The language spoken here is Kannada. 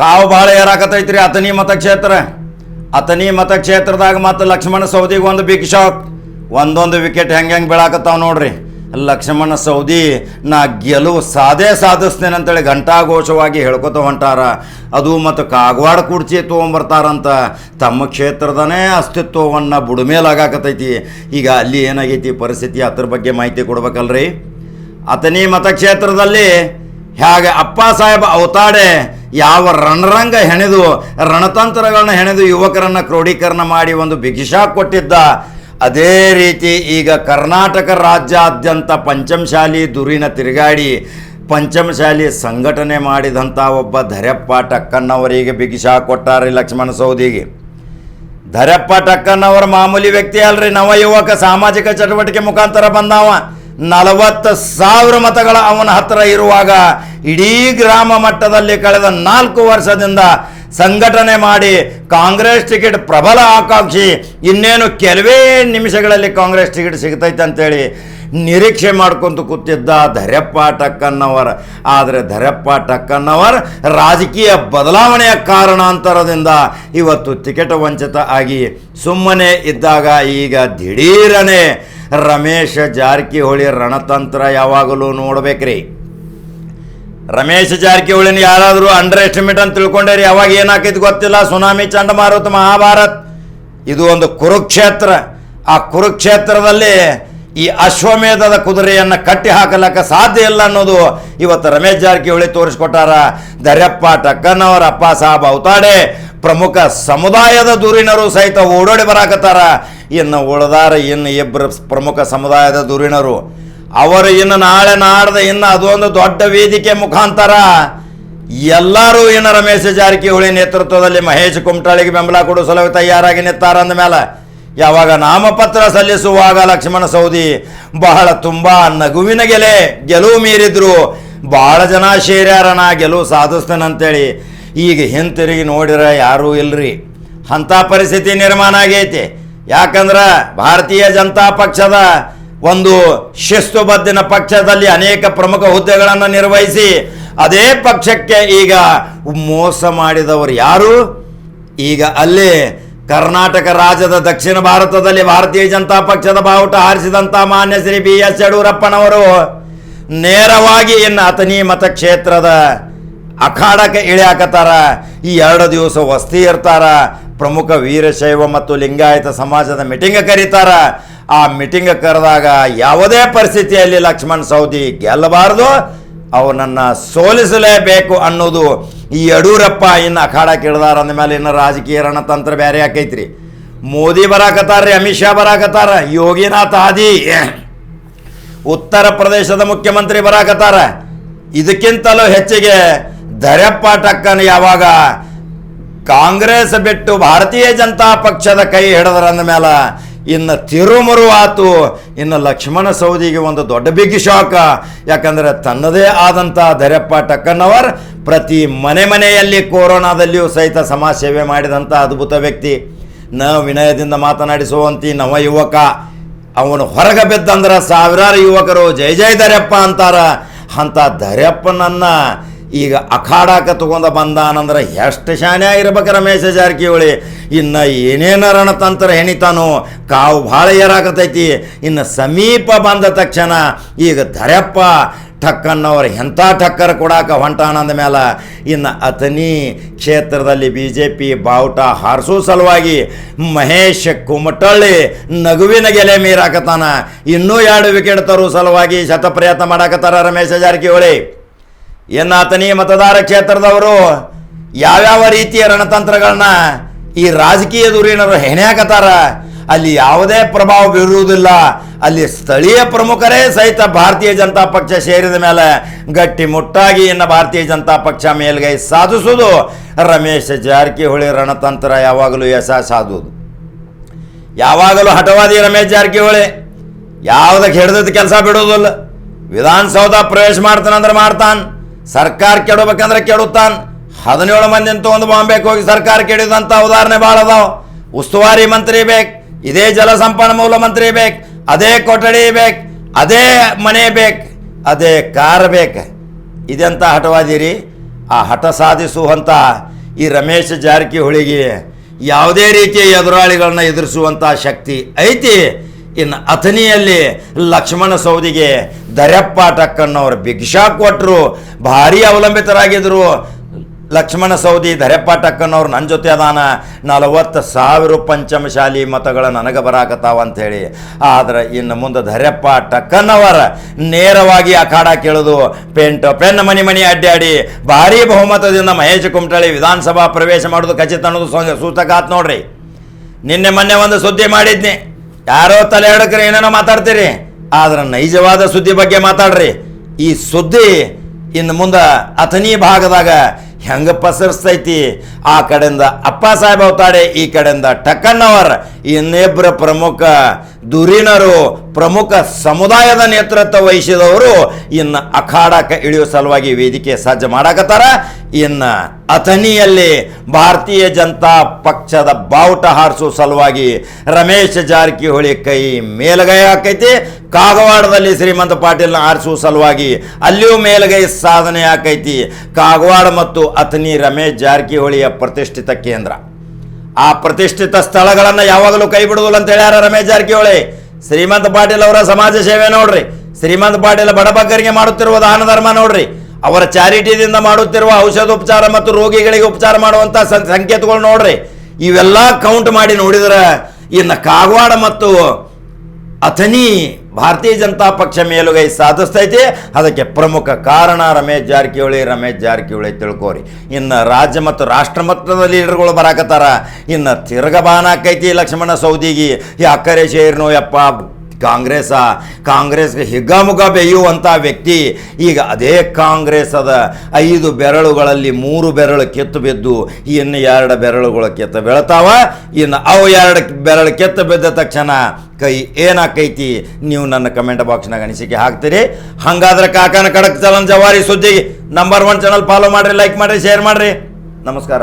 ಕಾವು ಭಾಳ ಏರಾಕತೈತ್ರಿ ಅತನಿ ಮತಕ್ಷೇತ್ರ. ಅತನಿ ಮತಕ್ಷೇತ್ರದಾಗ ಮತ್ತು ಲಕ್ಷ್ಮಣ ಸೌದಿಗೆ ಒಂದು ಬಿಗ್ ಶಾಕ್ ಒಂದೊಂದು ವಿಕೆಟ್ ಹೆಂಗೆ ಹೆಂಗೆ ಬೀಳಾಕತ್ತಾವ ನೋಡ್ರಿ. ಲಕ್ಷ್ಮಣ ಸೌದಿ ನಾ ಗೆಲುವು ಸಾಧೇ ಸಾಧಿಸ್ತೇನೆ ಅಂತೇಳಿ ಘಂಟಾಘೋಷವಾಗಿ ಹೇಳ್ಕೊತ ಹೊಂಟಾರ. ಅದು ಮತ್ತು ಕಾಗವಾಡ ಕುರ್ಚಿ ತೊಗೊಂಬರ್ತಾರಂತ. ತಮ್ಮ ಕ್ಷೇತ್ರದನೇ ಅಸ್ತಿತ್ವವನ್ನು ಬುಡಮೇಲಾಗಾಕತೈತಿ. ಈಗ ಅಲ್ಲಿ ಏನಾಗೈತಿ ಪರಿಸ್ಥಿತಿ ಅದ್ರ ಬಗ್ಗೆ ಮಾಹಿತಿ ಕೊಡ್ಬೇಕಲ್ರಿ. ಅತನಿ ಮತಕ್ಷೇತ್ರದಲ್ಲಿ ಹೇಗೆ ಅಪ್ಪ ಸಾಹೇಬ ಅವತಾಡೆ ಯಾವ ರಣರಂಗ ಹೆಣೆದು, ರಣತಂತ್ರಗಳನ್ನ ಹೆಣೆದು ಯುವಕರನ್ನು ಕ್ರೋಢೀಕರಣ ಮಾಡಿ ಒಂದು ಬಿಗಿಶಾ ಕೊಟ್ಟಿದ್ದ, ಅದೇ ರೀತಿ ಈಗ ಕರ್ನಾಟಕ ರಾಜ್ಯಾದ್ಯಂತ ಪಂಚಮಶಾಲಿ ದುರಿನ ತಿರುಗಾಡಿ, ಪಂಚಮಶಾಲಿ ಸಂಘಟನೆ ಮಾಡಿದಂಥ ಒಬ್ಬ ಧರೆಪ್ಪ ಟಕ್ಕನ್ನವರಿಗೆ ಬಿಗಿಶಾ ಕೊಟ್ಟಾರೆ ಲಕ್ಷ್ಮಣ ಸೌದಿಗೆ. ಧರೆಪ್ಪ ಟಕ್ಕನ್ನವರ ಮಾಮೂಲಿ ವ್ಯಕ್ತಿ ಅಲ್ರಿ, ನವ ಯುವಕ, ಸಾಮಾಜಿಕ ಚಟುವಟಿಕೆ ಮುಖಾಂತರ ಬಂದವ. ನಲವತ್ತು ಸಾವಿರ ಮತಗಳ ಅವನ ಹತ್ರ ಇರುವಾಗ ಇಡೀ ಗ್ರಾಮ ಮಟ್ಟದಲ್ಲಿ ಕಳೆದ ನಾಲ್ಕು ವರ್ಷದಿಂದ ಸಂಘಟನೆ ಮಾಡಿ ಕಾಂಗ್ರೆಸ್ ಟಿಕೆಟ್ ಪ್ರಬಲ ಆಕಾಂಕ್ಷಿ. ಇನ್ನೇನು ಕೆಲವೇ ನಿಮಿಷಗಳಲ್ಲಿ ಕಾಂಗ್ರೆಸ್ ಟಿಕೆಟ್ ಸಿಗ್ತೈತೆ ಅಂತೇಳಿ ನಿರೀಕ್ಷೆ ಮಾಡ್ಕೊಂತ ಕೂತಿದ್ದ ಧರೆಪ್ಪ ಟಕ್ಕನ್ನವರ. ಆದರೆ ಧರೆಪ್ಪ ಟಕ್ಕನ್ನವರ್ ರಾಜಕೀಯ ಬದಲಾವಣೆಯ ಕಾರಣಾಂತರದಿಂದ ಇವತ್ತು ಟಿಕೆಟ್ ವಂಚಿತ ಆಗಿ ಸುಮ್ಮನೆ ಇದ್ದಾಗ ಈಗ ದಿಢೀರನೆ ರಮೇಶ್ ಜಾರಕಿಹೊಳಿ ರಣತಂತ್ರ ಯಾವಾಗಲೂ ನೋಡ್ಬೇಕ್ರಿ. ರಮೇಶ್ ಜಾರಕಿಹೊಳಿನ ಯಾರಾದರೂ ಅಂಡರ್ ಎಸ್ಟಿಮೇಟ್ ಅಂತ ತಿಳ್ಕೊಂಡೇರಿ ಯಾವಾಗ ಏನಾಕೈತಿ ಗೊತ್ತಿಲ್ಲ? ಸುನಾಮಿ, ಚಂಡಮಾರುತ, ಮಹಾಭಾರತ್. ಇದು ಒಂದು ಕುರುಕ್ಷೇತ್ರ. ಆ ಕುರುಕ್ಷೇತ್ರದಲ್ಲಿ ಈ ಅಶ್ವಮೇಧದ ಕುದುರೆಯನ್ನು ಕಟ್ಟಿ ಹಾಕಲಕ್ಕ ಸಾಧ್ಯ ಇಲ್ಲ ಅನ್ನೋದು ಇವತ್ತು ರಮೇಶ್ ಜಾರಕಿಹೊಳಿ ತೋರಿಸ್ಕೊಟ್ಟಾರ. ದರ್ಯಪ್ಪ ಟಕ್ಕನವರ ಅಪ್ಪ ಸಾಹಬ್ ಅವತಾಡೆ ಪ್ರಮುಖ ಸಮುದಾಯದ ದೂರಿನರು ಸಹಿತ ಓಡೋಡಿ ಬರಾಕತ್ತಾರ. ಇನ್ನು ಉಳದಾರ ಇನ್ನು ಇಬ್ಬರು ಪ್ರಮುಖ ಸಮುದಾಯದ ದುರಿಣರು ಅವರು ಇನ್ನು ನಾಳೆ ನಾಡ್ದ ಇನ್ನು ಅದೊಂದು ದೊಡ್ಡ ವೇದಿಕೆ ಮುಖಾಂತರ ಎಲ್ಲರೂ ಇನ್ನು ರಮೇಶ್ ಜಾರಕಿಹೊಳಿ ನೇತೃತ್ವದಲ್ಲಿ ಮಹೇಶ್ ಕುಮಟಾಳಿಗೆ ಬೆಂಬಲ ಕೊಡು ಸಲುವಾಗಿ ತಯಾರಾಗಿ ನಿಂತಾರ ಅಂದ ಮೇಲೆ ಯಾವಾಗ ನಾಮಪತ್ರ ಸಲ್ಲಿಸುವಾಗ ಲಕ್ಷ್ಮಣ ಸೌದಿ ಬಹಳ ತುಂಬಾ ನಗುವಿನ ಗೆಲೆ, ಗೆಲುವು ಮೀರಿದ್ರು. ಬಹಳ ಜನ ಸೇರ್ಯಾರಣ ಗೆಲುವು ಸಾಧಿಸ್ತೇನಂತೇಳಿ ಈಗ ಹಿಂತಿರುಗಿ ನೋಡಿರ ಯಾರೂ ಇಲ್ರಿ. ಅಂಥ ಪರಿಸ್ಥಿತಿ ನಿರ್ಮಾಣ ಆಗೈತಿ. ಯಾಕಂದ್ರೆ ಭಾರತೀಯ ಜನತಾ ಪಕ್ಷದ ಒಂದು ಶಿಸ್ತುಬದ್ಧಿನ ಪಕ್ಷದಲ್ಲಿ ಅನೇಕ ಪ್ರಮುಖ ಹುದ್ದೆಗಳನ್ನು ನಿರ್ವಹಿಸಿ ಅದೇ ಪಕ್ಷಕ್ಕೆ ಈಗ ಮೋಸ ಮಾಡಿದವರು ಯಾರು? ಈಗ ಅಲ್ಲಿ ಕರ್ನಾಟಕ ರಾಜ್ಯದ ದಕ್ಷಿಣ ಭಾರತದಲ್ಲಿ ಭಾರತೀಯ ಜನತಾ ಪಕ್ಷದ ಬಾವುಟ ಹಾರಿಸಿದಂಥ ಮಾನ್ಯ ಶ್ರೀ ಬಿ ಎಸ್ ಯಡಿಯೂರಪ್ಪನವರು ನೇರವಾಗಿ ಇನ್ನು ಅತನಿ ಮತಕ್ಷೇತ್ರದ ಅಖಾಡಕ್ಕೆ ಇಳಿಯಾಕತ್ತಾರ. ಈ ಎರಡು ದಿವಸ ವಸ್ತಿ ಇರ್ತಾರ. ಪ್ರಮುಖ ವೀರಶೈವ ಮತ್ತು ಲಿಂಗಾಯತ ಸಮಾಜದ ಮೀಟಿಂಗ್ ಕರೀತಾರ. ಆ ಮೀಟಿಂಗ್ ಕರೆದಾಗ ಯಾವುದೇ ಪರಿಸ್ಥಿತಿಯಲ್ಲಿ ಲಕ್ಷ್ಮಣ್ ಸೌದಿ ಗೆಲ್ಲಬಾರದು ಅವನನ್ನು ಸೋಲಿಸಲೇಬೇಕು ಅನ್ನೋದು ಈ ಯಡಿಯೂರಪ್ಪ ಇನ್ನು ಅಖಾಡ ಕೇಳ್ದಾರ ಅಂದಮೇಲೆ ಇನ್ನು ರಾಜಕೀಯ ರಣತಂತ್ರ ಬೇರೆ ಆಕೈತ್ರಿ. ಮೋದಿ ಬರಾಕತ್ತಾರ್ರಿ, ಅಮಿತ್ ಶಾ ಬರಾಕತ್ತಾರ, ಯೋಗಿನಾಥ್ ಆದಿ. ಉತ್ತರ ಪ್ರದೇಶದ ಮುಖ್ಯಮಂತ್ರಿ ಬರಾಕತ್ತಾರ. ಇದಕ್ಕಿಂತಲೂ ಹೆಚ್ಚಿಗೆ ದರೆಪ್ಪ ಟಕ್ಕನ್ ಯಾವಾಗ ಕಾಂಗ್ರೆಸ್ ಬಿಟ್ಟು ಭಾರತೀಯ ಜನತಾ ಪಕ್ಷದ ಕೈ ಹಿಡಿದ್ರಂದ ಮೇಲೆ ಇನ್ನು ತಿರುಮುರು ಆತು ಇನ್ನು ಲಕ್ಷ್ಮಣ ಸೌದಿಗೆ ಒಂದು ದೊಡ್ಡ ಬಿಗ್ ಶಾಕ್. ಯಾಕಂದ್ರೆ ತನ್ನದೇ ಆದಂಥ ಧೈರ್ಯಪ್ಪ ಟಕ್ಕನ್ನವರ್ ಪ್ರತಿ ಮನೆ ಮನೆಯಲ್ಲಿ ಕೊರೋನಾದಲ್ಲಿಯೂ ಸಹಿತ ಸಮಾಜ ಸೇವೆ ಮಾಡಿದಂಥ ಅದ್ಭುತ ವ್ಯಕ್ತಿ. ನ ವಿನಯದಿಂದ ಮಾತನಾಡಿಸುವಂತಿ ನವ ಯುವಕ. ಅವನು ಹೊರಗೆ ಬಿದ್ದಂದ್ರೆ ಸಾವಿರಾರು ಯುವಕರು ಜೈ ಜೈ ಧರೆಪ್ಪ ಅಂತಾರ. ಅಂಥ ಧರೆಪ್ಪನನ್ನ ಈಗ ಅಖಾಡಾಕ ತಗೊಂಡ ಬಂದಾನಂದ್ರೆ ಎಷ್ಟು ಶಾನೆ ಇರ್ಬೇಕು ರಮೇಶ ಜಾರಕಿಹೊಳಿ. ಇನ್ನು ಏನೇನ ರಣತಂತ್ರ ಹೆಣಿತಾನೋ, ಕಾವು ಭಾಳ ಏರಾಕತೈತಿ. ಇನ್ನು ಸಮೀಪ ಬಂದ ತಕ್ಷಣ ಈಗ ಧರೆಪ್ಪ ಠಕ್ಕನ್ನವ್ರು ಎಂಥ ಟಕ್ಕರ್ ಕೊಡಾಕ ಹೊಂಟಾನಂದ ಮೇಲೆ ಇನ್ನು ಅತನಿ ಕ್ಷೇತ್ರದಲ್ಲಿ ಬಿ ಜೆ ಪಿ ಬಾವುಟ ಹಾರಿಸೋ ಸಲುವಾಗಿ ಮಹೇಶ್ ಕುಮಟಳ್ಳಿ ನಗುವಿನ ಗೆಲೆ ಮೀರಾಕತಾನ ಇನ್ನೂ ಎರಡು ವಿಕೆಟ್ ತರೋ ಸಲುವಾಗಿ ಶತಪ್ರಯತ್ನ ಮಾಡಾಕತ್ತಾರ ರಮೇಶ ಜಾರಕಿಹೊಳಿ. ಇನ್ನು ಅತನಿ ಮತದಾರ ಕ್ಷೇತ್ರದವರು, ಯಾವ್ಯಾವ ರೀತಿಯ ರಣತಂತ್ರಗಳನ್ನ ಈ ರಾಜಕೀಯ ಧುರೀಣರು ಹೆಣೆಯಾಕತ್ತಾರ ಅಲ್ಲಿ ಯಾವುದೇ ಪ್ರಭಾವ ಬೀರುವುದಿಲ್ಲ. ಅಲ್ಲಿ ಸ್ಥಳೀಯ ಪ್ರಮುಖರೇ ಸಹಿತ ಭಾರತೀಯ ಜನತಾ ಪಕ್ಷ ಸೇರಿದ ಮೇಲೆ ಗಟ್ಟಿ ಮುಟ್ಟಾಗಿ ಇನ್ನು ಭಾರತೀಯ ಜನತಾ ಪಕ್ಷ ಮೇಲ್ಗೈ ಸಾಧಿಸುವುದು. ರಮೇಶ್ ಜಾರಕಿಹೊಳಿ ರಣತಂತ್ರ ಯಾವಾಗಲೂ ಯಶಸ್ಸಾದುವುದು ಯಾವಾಗಲೂ ಹಠವಾದಿ ರಮೇಶ್ ಜಾರಕಿಹೊಳಿ. ಯಾವುದಕ್ಕೆ ಹಿಡಿದ ಕೆಲಸ ಬಿಡೋದಿಲ್ಲ ವಿಧಾನಸೌಧ ಪ್ರವೇಶ ಮಾಡ್ತಾನಂದ್ರೆ ಮಾಡ್ತಾನೆ. ಸರ್ಕಾರ ಕೆಡಬೇಕಂದ್ರೆ ಕೆಡುತ್ತಾನೆ. ಹದಿನೇಳು ಮಂದಿ ಅಂತ ಒಂದು ಬಾಂಬೆಗೆ ಹೋಗಿ ಸರ್ಕಾರ ಕೆಡಿದಂಥ ಉದಾಹರಣೆ ಭಾಳ ಅದಾವ ಉಸ್ತುವಾರಿ ಮಂತ್ರಿ ಬೇಕು, ಇದೇ ಜಲಸಂಪನ್ಮೂಲ ಮಂತ್ರಿ ಬೇಕು, ಅದೇ ಕೊಠಡಿ ಬೇಕು, ಅದೇ ಮನೆ ಬೇಕು, ಅದೇ ಕಾರ್ ಬೇಕು. ಇದೆಂತ ಹಠವಾದಿರಿ? ಆ ಹಠ ಸಾಧಿಸುವಂಥ ಈ ರಮೇಶ್ ಜಾರಕಿಹೊಳಿಗೆ ಯಾವುದೇ ರೀತಿಯ ಎದುರಾಳಿಗಳನ್ನ ಎದುರಿಸುವಂಥ ಶಕ್ತಿ ಐತಿ. ಇನ್ನು ಅಥನಿಯಲ್ಲಿ ಲಕ್ಷ್ಮಣ ಸೌದಿಗೆ ದರ್ಯಪ್ಪ ಟಕ್ಕನ್ನವರು ಭಿಕ್ಷಾ ಕೊಟ್ಟರು ಭಾರಿ ಅವಲಂಬಿತರಾಗಿದ್ದರು ಲಕ್ಷ್ಮಣ ಸೌದಿ ಧರೆಪ್ಪ ಟಕ್ಕನ್ನವ್ರು ನನ್ನ ಜೊತೆ ಅದಾನ, ನಲವತ್ತು ಸಾವಿರ ಪಂಚಮಶಾಲಿ ಮತಗಳು ನನಗೆ ಬರಾಕತ್ತಾವ ಅಂಥೇಳಿ. ಆದ್ರೆ ಇನ್ನು ಮುಂದೆ ಧರೆಪ್ಪ ಟಕ್ಕನ್ನವರ ನೇರವಾಗಿ ಅಖಾಡ ಕೇಳೋದು, ಪೆಂಟ್, ಪೆನ್ ಮನಿ ಮನಿ ಅಡ್ಡಾಡಿ ಭಾರಿ ಬಹುಮತದಿಂದ ಮಹೇಶ್ ಕುಮಟಳ್ಳಿ ವಿಧಾನಸಭಾ ಪ್ರವೇಶ ಮಾಡೋದು ಖಚಿತ ಅನ್ನೋದು ಸೂಚಕ ಆತ್ ನೋಡ್ರಿ. ನಿನ್ನೆ ಮೊನ್ನೆ ಒಂದು ಸುದ್ದಿ ಮಾಡಿದ್ನಿ. ಯಾರೋ ತಲೆ ಎಡಕ್ರೆ ಏನೇನೋ ಮಾತಾಡ್ತೀರಿ? ಆದ್ರೆ ನೈಜವಾದ ಸುದ್ದಿ ಬಗ್ಗೆ ಮಾತಾಡ್ರಿ. ಈ ಸುದ್ದಿ ಇನ್ನು ಮುಂದೆ ಅಥನಿ ಭಾಗದಾಗ ಹೆಂಗೆ ಪಸರಿಸ್ತೈತಿ? ಆ ಕಡೆಯಿಂದ ಅಪ್ಪ ಸಾಹೇಬ್ ಅವತಾಡೆ, ಈ ಕಡೆಯಿಂದ ಟಕ್ಕಣ್ಣವರ್ ಇನ್ನಿಬ್ಬರ ಪ್ರಮುಖ ದುರೀಣರು ಪ್ರಮುಖ ಸಮುದಾಯದ ನೇತೃತ್ವ ವಹಿಸಿದವರು ಇನ್ನು ಅಖಾಡಕ್ಕೆ ಇಳಿಯೋ ಸಲುವಾಗಿ ವೇದಿಕೆ ಸಜ್ಜು ಮಾಡಕತ್ತಾರ. ಇನ್ನು ಅಥಣಿಯಲ್ಲಿ ಭಾರತೀಯ ಜನತಾ ಪಕ್ಷದ ಬಾವುಟ ಹಾರಿಸೋ ಸಲುವಾಗಿ ರಮೇಶ್ ಜಾರಕಿಹೊಳಿ ಕೈ ಮೇಲುಗೈ ಹಾಕೈತಿ. ಕಾಗವಾಡದಲ್ಲಿ ಶ್ರೀಮಂತ ಪಾಟೀಲ್ನ ಆರಿಸುವ ಸಲುವಾಗಿ ಅಲ್ಲಿಯೂ ಮೇಲುಗೈ ಸಾಧನೆ ಆಕೈತಿ ಕಾಗವಾಡ ಮತ್ತು ಅಥಣಿ ರಮೇಶ್ ಜಾರಕಿಹೊಳಿಯ ಪ್ರತಿಷ್ಠಿತ ಕೇಂದ್ರ. ಆ ಪ್ರತಿಷ್ಠಿತ ಸ್ಥಳಗಳನ್ನು ಯಾವಾಗಲೂ ಕೈ ಬಿಡುವುದಿಲ್ಲ ಅಂತ ಹೇಳ್ಯಾರ ರಮೇಶ್ ಜಾರಕಿಹೊಳಿ. ಶ್ರೀಮಂತ ಪಾಟೀಲ್ ಅವರ ಸಮಾಜ ಸೇವೆ ನೋಡ್ರಿ. ಶ್ರೀಮಂತ ಪಾಟೀಲ್ ಬಡಬಗ್ಗರಿಗೆ ಮಾಡುತ್ತಿರುವ ದಾನ ಧರ್ಮ ನೋಡ್ರಿ. ಅವರ ಚಾರಿಟಿದಿಂದ ಮಾಡುತ್ತಿರುವ ಔಷಧೋಪಚಾರ ಮತ್ತು ರೋಗಿಗಳಿಗೆ ಉಪಚಾರ ಮಾಡುವಂತ ಸಂಕೇತಗಳು ನೋಡ್ರಿ. ಇವೆಲ್ಲ ಕೌಂಟ್ ಮಾಡಿ ನೋಡಿದ್ರೆ ಇನ್ನು ಕಾಗವಾಡ ಮತ್ತು ಅಥಣಿ ಭಾರತೀಯ ಜನತಾ ಪಕ್ಷ ಮೇಲುಗೈ ಸಾಧಿಸ್ತೈತಿ. ಅದಕ್ಕೆ ಪ್ರಮುಖ ಕಾರಣ ರಮೇಶ್ ಜಾರಕಿಹೊಳಿ ರಮೇಶ್ ಜಾರಕಿಹೊಳಿ ತಿಳ್ಕೋರಿ. ಇನ್ನು ರಾಜ್ಯ ಮತ್ತು ರಾಷ್ಟ್ರ ಮಟ್ಟದ ಲೀಡರ್ಗಳು ಬರಾಕತ್ತಾರ. ಇನ್ನು ತಿರ್ಗಬಾನ ಆಕೈತಿ ಲಕ್ಷ್ಮಣ ಸೌದಿಗಿ. ಈ ಅಕ್ಕರೆ ಶೇರ್ನೋ ಯಪ್ಪ ಕಾಂಗ್ರೆಸ್ ಕಾಂಗ್ರೆಸ್ಗೆ ಹಿಗ್ಗಾಮುಗ ಬೇಯುವಂಥ ವ್ಯಕ್ತಿ. ಈಗ ಅದೇ ಕಾಂಗ್ರೆಸ್ ಅದ ಐದು ಬೆರಳುಗಳಲ್ಲಿ ಮೂರು ಬೆರಳು ಕೆತ್ತು ಬಿದ್ದು, ಇನ್ನು ಎರಡು ಬೆರಳುಗಳು ಕೆತ್ತ ಬೆಳತಾವ, ಇನ್ನು ಅವು ಎರಡು ಬೆರಳು ಕೆತ್ತು ಬಿದ್ದ ತಕ್ಷಣ ಕೈ ಏನಾಕೈತಿ? ನೀವು ನನ್ನ ಕಮೆಂಟ್ ಬಾಕ್ಸ್ನಾಗ ಅನಿಸಿಕೆ ಹಾಕ್ತೀರಿ. ಹಾಗಾದ್ರೆ ಕಾಕನ ಕಡಕ್ ಚಲನ್ ಜವಾರಿ ಸುದ್ದಿ ನಂಬರ್ ಒನ್ ಚಾನಲ್ ಫಾಲೋ ಮಾಡಿರಿ ಲೈಕ್ ಮಾಡಿರಿ ಶೇರ್ ಮಾಡಿರಿ. ನಮಸ್ಕಾರ.